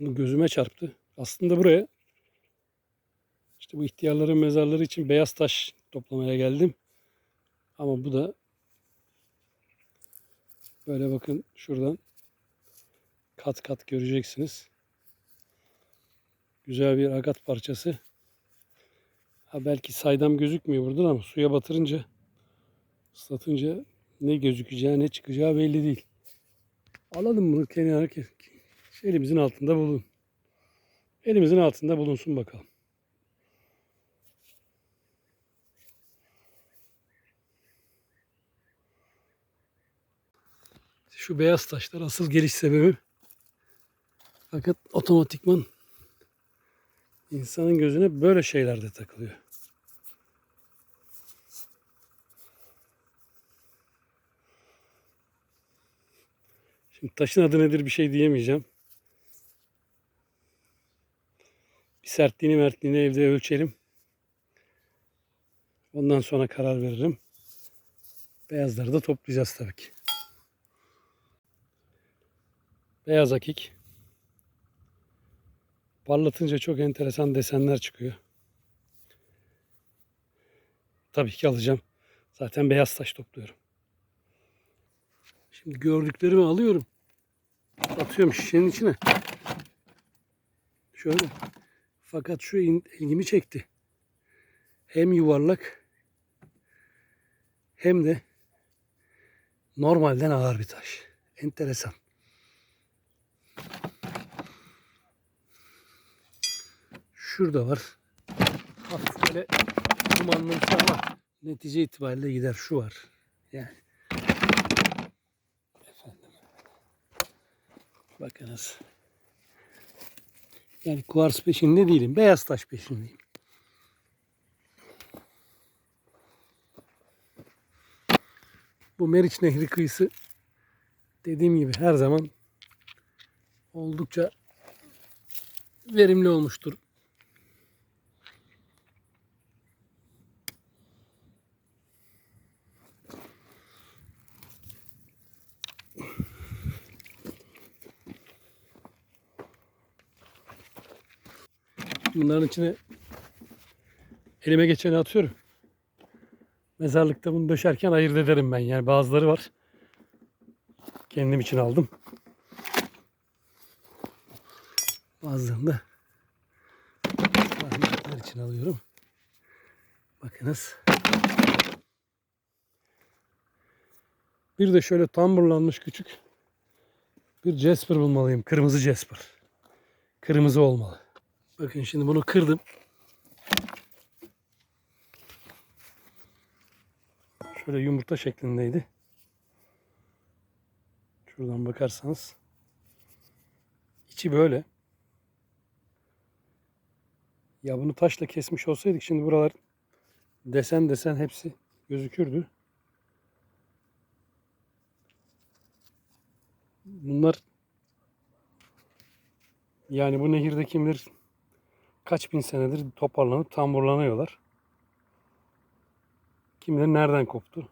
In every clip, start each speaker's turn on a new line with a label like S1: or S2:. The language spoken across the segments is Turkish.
S1: Gözüme çarptı. Aslında buraya işte bu ihtiyarların mezarları için beyaz taş toplamaya geldim. Ama bu da böyle bakın şuradan kat kat göreceksiniz. Güzel bir agat parçası. Ha belki saydam gözükmüyor buradan ama suya batırınca ıslatınca ne gözükeceği ne çıkacağı belli değil. Alalım bunu kenara ke- elimizin altında bulun. Elimizin altında bulunsun bakalım. Şu beyaz taşlar asıl geliş sebebi. Fakat otomatikman insanın gözüne böyle şeyler de takılıyor. Şimdi taşın adı nedir bir şey diyemeyeceğim. Bir sertliğini mertliğini evde ölçelim. Ondan sonra karar veririm. Beyazları da toplayacağız tabii ki. Beyaz akik. Parlatınca çok enteresan desenler çıkıyor. Tabii ki alacağım. Zaten beyaz taş topluyorum. Şimdi gördüklerimi alıyorum. Atıyorum şişenin içine. Şöyle. Fakat şu ilgimi çekti. Hem yuvarlak hem de normalden ağır bir taş. Enteresan. Şurada var. Hafif böyle dumanlımsı ama netice itibariyle gider. Şu var. Yani. Efendim. Bakınız. Yani kuvars peşinde değilim. Beyaz taş peşindeyim. Bu Meriç Nehri kıyısı dediğim gibi her zaman oldukça verimli olmuştur. Bunların içine elime geçeni atıyorum. Mezarlıkta bunu döşerken ayırt ederim ben. Yani bazıları var. Kendim için aldım. Bazılarını da rahmetler için alıyorum. Bakınız. Bir de şöyle tamburlanmış küçük bir Jasper bulmalıyım. Kırmızı Jasper. Kırmızı olmalı. Bakın şimdi bunu kırdım. Şöyle yumurta şeklindeydi. Şuradan bakarsanız. içi böyle. Ya bunu taşla kesmiş olsaydık şimdi buralar desen desen hepsi gözükürdü. Bunlar yani bu nehirde kim bilir kaç bin senedir toparlanıp tamburlanıyorlar. Kim bilir nereden koptu.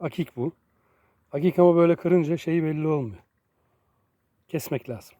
S1: Akik bu. Akik ama böyle kırınca şeyi belli olmuyor. Kesmek lazım.